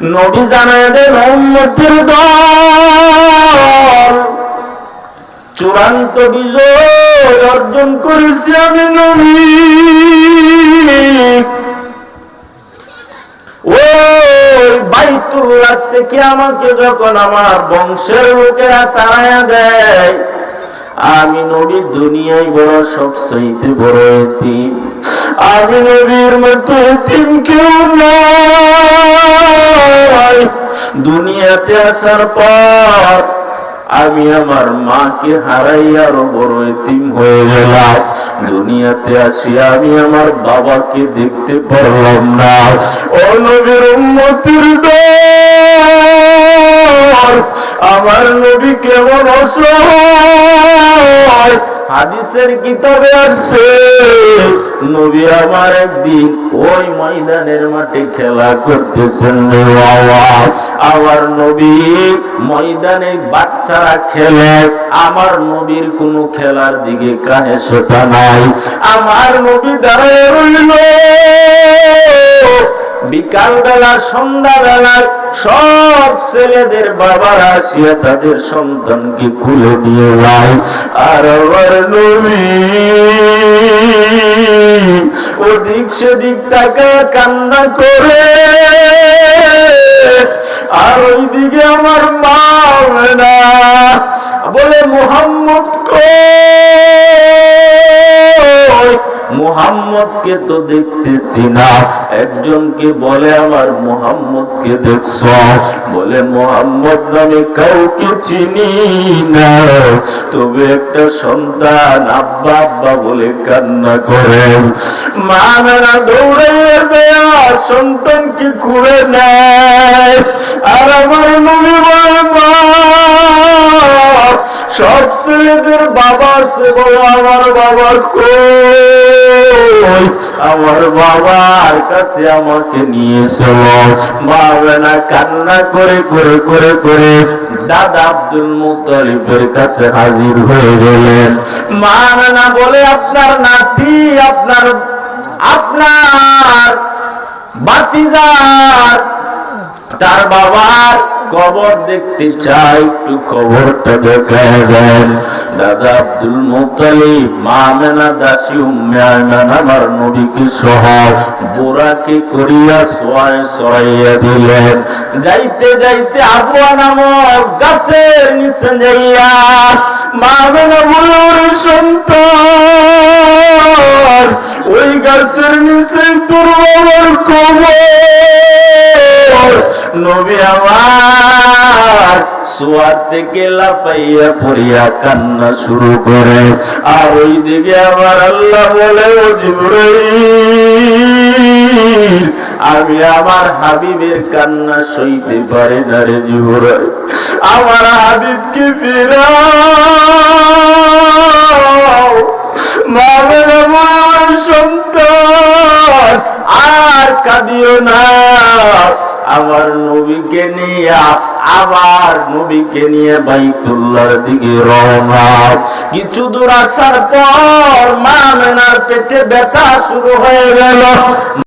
নবী জানায় উম্মতের দল। চূড়ান্ত বিজয় অর্জন করেছি আমি নবী। ওই বাইতুল্লাহ থেকে আমাকে যখন আমার বংশের লোকেরা তাড়ায়া দেয়, আমি নবী দুনিয়ায় বড়, সবচাইতে বড় এতিম। আমি নবীর মতো এতিম কেউ নয় দুনিয়াতে আসার পর আমি আমার মাকে হারাই আরও বড় এতিম হয়ে গেলাম। দুনিয়াতে আসি, আমি আমার বাবাকে দেখতে পারলাম না। ও নবীর উন্মতির আমার নবী কেমন অসহায়? হাদিসের কিতাবে আসছে, নবী আমার একদিন ওই ময়দানের মাঠে খেলা করতেছেন আমার নবী ময়দানে বাচ্চারা খেলে, আমার নবীর কোনো খেলার দিকে কানে সেটা নাই। আমার নবী দাঁড়ায় রইল। বিকাল বেলা সন্ধ্যা বেলায় সব ছেলেদের বাবারা আসিয়া তাদের সন্তানকে খুলে দিয়ে যায়। আর নবী ওদিক সেদিক তাকে কান্না করে। আর ওইদিকে আমার মা না বলে, মোহাম্মদ কই? মোহাম্মদকে তো দেখতেছি না। একজনকে বলে, আমার মোহাম্মদকে দেখছ? বলে, মোহাম্মদ নামে কাউকে চিনি না। তবে একটা সন্তান আব্বা আব্বা বলে কান্না করে। মা মেরা দৌড়াইয়া যায় সন্তানকে খুঁড়ে নেয়। আর আমার মনে বলে সব ছেলেদের বাবা আছে বলো আমার বাবা কই? আমার বাবার কাছে আমাকে নিয়ে চলো। বাবা না কান্না করে করে করে করে দাদা আব্দুল মুতালিবের কাছে হাজির হয়ে গেলেন। মা না বলে আপনার নাতি, আপনার আপনার বাতিজার তার বাবার কবর দেখতে চাই, একটু খবরটা দেখায় দেন। দাদা আব্দুল মুতালিব, মা মেনা দাসী, উম্মে আমার নবীকে সহ বোরাকে করিয়া সোয়ায় সরাইয়া দিলেন। যাইতে যাইতে আবুয়া নামক গাছের নিচে যাইয়া মা মেনা বলুন সন্তান ওই গাছের নিচে তোর বাবার কবর। নবী আমার, সোয়ার লাপাইয়া পড়িয়া কান্না শুরু করে। আর ওই দিকে আল্লাহ বলে, ও জিবরাইল, আমি আমার হাবিবের কান্না সইতে পারি না রে জিবরাইল। আমার হাবিবকে ফিরাও। আমার নবীকে নিয়ে আবার নবীকে নিয়ে বাইতুল্লার দিকে রওনা। কিছু দূর আসার পর মা মেনার পেটে ব্যথা শুরু হয়ে গেল।